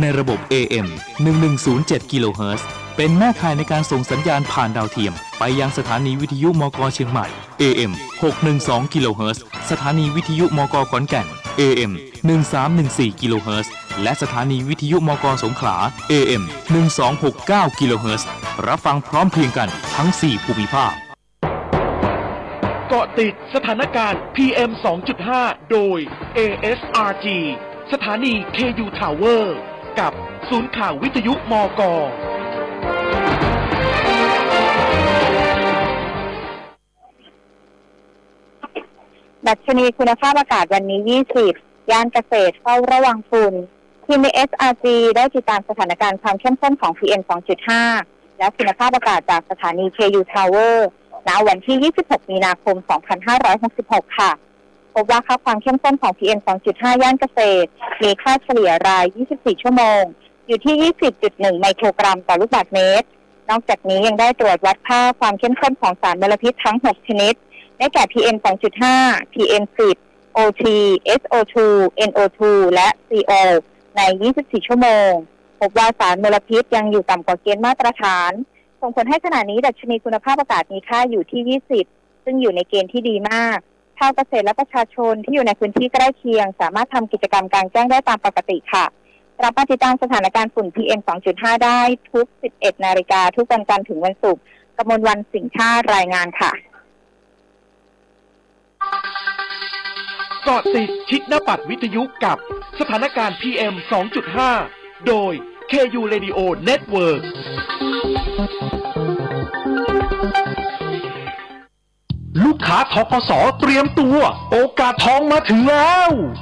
ในระบบ AM 1107กิโลเฮิรตซ์เป็นแม่ข่ายในการส่งสัญญาณผ่านดาวเทียม ไปยังสถานีวิทยุมกเชียงใหม่ AM 612กิโลเฮิรตซ์สถานีวิทยุมกขอนแก่น AM 1314กิโลเฮิรตซ์และสถานีวิทยุมกสงขลา AM 1269กิโลเฮิรตซ์รับฟังพร้อมเพรียงกันทั้ง 4 ภูมิภาค เกาะติดสถานการณ์ PM 2.5 โดย ASRG สถานี KU Tower กับศูนย์ข่าววิทยุมก ดัชนีคุณภาพอากาศวันนี้ 20 ย่านเกษตรเฝ้าระวังฝุ่นทีม SRG ได้ติดตามสถานการณ์ความเข้มข้นของ PM 2.5 และคุณภาพอากาศจากสถานี KU Tower ณวันที่ 26 มีนาคม 2566 ค่ะ พบว่าค่าความเข้มข้นของ PM 2.5 ย่านเกษตร มีค่าเฉลี่ยราย 24 ชั่วโมง อยู่ที่ 20.1 ไมโครกรัมต่อลูกบาศก์เมตร นอกจากนี้ยังได้ตรวจวัดค่าความเข้มข้นของสารมลพิษทั้ง 6 ชนิด ได้แก่ PM 2.5 PM 10 OT SO2 NO2 และ CO ใน 24 ชั่วโมง พบว่าสารมลพิษยังอยู่ต่ำกว่าเกณฑ์มาตรฐาน ส่งผลให้ขณะนี้ดัชนีคุณภาพอากาศมีค่าอยู่ที่ 20 ซึ่งอยู่ในเกณฑ์ที่ดีมาก ชาวเกษตรและประชาชนที่อยู่ในพื้นที่ใกล้เคียง สามารถทำกิจกรรมกลางแจ้งได้ตามปกติค่ะรับมาติดตามสถานการณ์ฝุ่น PM 2.5 ได้ทุก 11 นาฬิกาทุกวันจันทร์ถึงวันศุกร์กมลวันสิงห์ชาติรายงานค่ะเกาะติดชิดหน้าปัดวิทยุกับสถานการณ์ PM 2.5 โดย KU Radio Network าทกสเตรียมตัว โอกาสทองมาถึงแล้ว